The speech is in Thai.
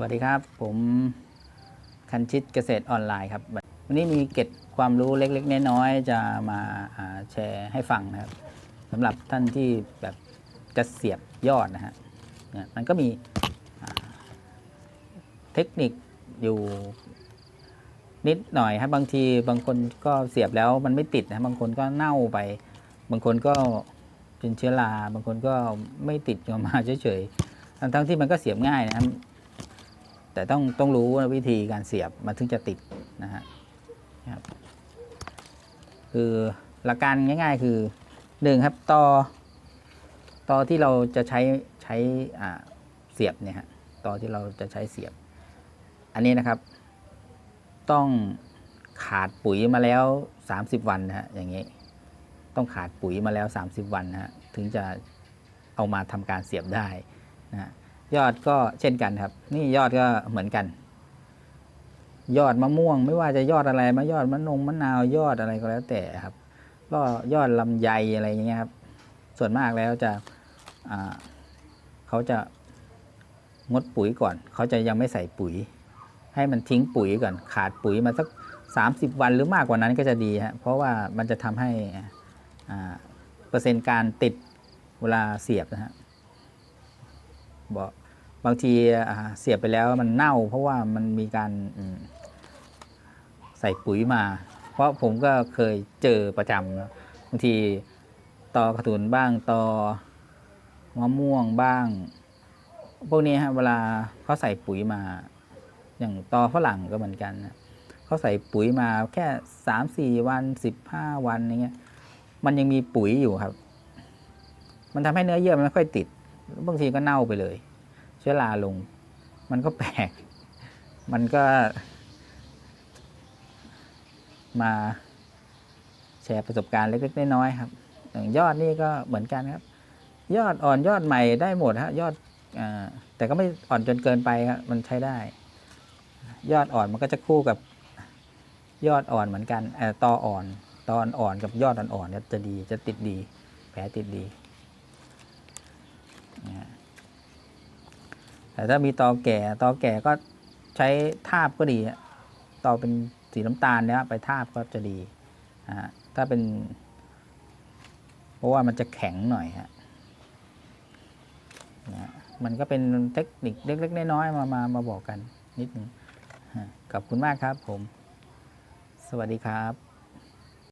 วัสดีครับ ผมคันชิตเกษตรออนไลน์ครับ วันนี้มีเก็ดความรู้เล็ก ๆ น้อยๆจะมาแชร์ให้ฟังนะครับสำหรับท่านที่แบบจะเสียบยอดนะฮะเนี่ยมันก็มีเทคนิคอยู่นิดหน่อยครับบางทีบางคนก็เสียบแล้วมันไม่ติดนะบางคนก็เน่าไป บางคนก็เป็นเชื้อราบางคนก็ไม่ติดออกมาเฉยๆทั้งๆที่มันก็เสียบง่ายนะครับ แต่ต้องต้องรู้วิธีการเสียบมันถึงจะติดนะฮะครับคือหลักการง่าย ๆ คือหนึ่งครับต่อต่อที่เราจะใช้ใช้เสียบเนี่ยฮะต่อที่เราจะใช้เสียบ อันนี้นะครับ ต้องขาดปุ๋ยมาแล้ว 30 วันนะฮะอย่างนี้ ต้องขาดปุ๋ยมาแล้ว 30 วันนะฮะถึงจะเอามาทำการเสียบได้นะฮะ ยอดก็เช่นกันครับ นี่ยอดก็เหมือนกัน ยอดมะม่วง ไม่ว่าจะยอดอะไรมายอดมะนงมะนาวยอดอะไรก็แล้วแต่ครับ ก็ยอดลำไยอะไรอย่างเงี้ยครับ ส่วนมากแล้วจะเขาจะงดปุ๋ยก่อน เขาจะยังไม่ใส่ปุ๋ย ให้มันทิ้งปุ๋ยก่อน ขาดปุ๋ยมาสัก 30 วันหรือมากกว่านั้นก็จะดีฮะเพราะว่ามันจะทำให้เปอร์เซ็นต์การติดเวลาเสียบนะฮะ บอกบางทีเสียบไปแล้วมันเน่า เพราะว่ามันมีการใส่ปุ๋ยมา เพราะผมก็เคยเจอประจำบางทีตอกระถุนบ้างตอมะม่วงบ้าง พวกนี้ฮะเวลาเขาใส่ปุ๋ยมา อย่างตอฝรั่งก็เหมือนกันนะเขาใส่ปุ๋ยมาแค่สามสี่วันสิบห้าวันอย่างเงี้ย มันยังมีปุ๋ยอยู่ครับ มันทำให้เนื้อเยื่อมันไม่ค่อยติด บางทีก็เน่าไปเลย เชื้อราลง มันก็แปลก มันก็ มาแชร์ประสบการณ์เล็กๆน้อยๆครับ อย่างยอดนี่ก็เหมือนกันครับ ยอดอ่อนยอดใหม่ได้หมดฮะยอดอแต่ก็ไม่อ่อนจนเกินไปครับมันใช้ได้ ยอดอ่อนมันก็จะคู่กับยอดอ่อนเหมือนกันเอ่อตออ่อน ตอนอ่อนกับยอดอ่อนๆเนี่ยจะดีจะติดดี แผลติดดี แต่ถ้ามีตอแก่ตอแก่ก็ใช้ทาบก็ดีอะตอเป็นสีน้ำตาลเนี่ยไปทาบก็จะดีอ่าถ้าเป็น เพราะว่ามันจะแข็งหน่อยฮะนะมันก็เป็นเทคนิคเล็ก ๆ น้อยๆมามามาบอกกันนิดนึงขอบคุณมากครับผม สวัสดีครับ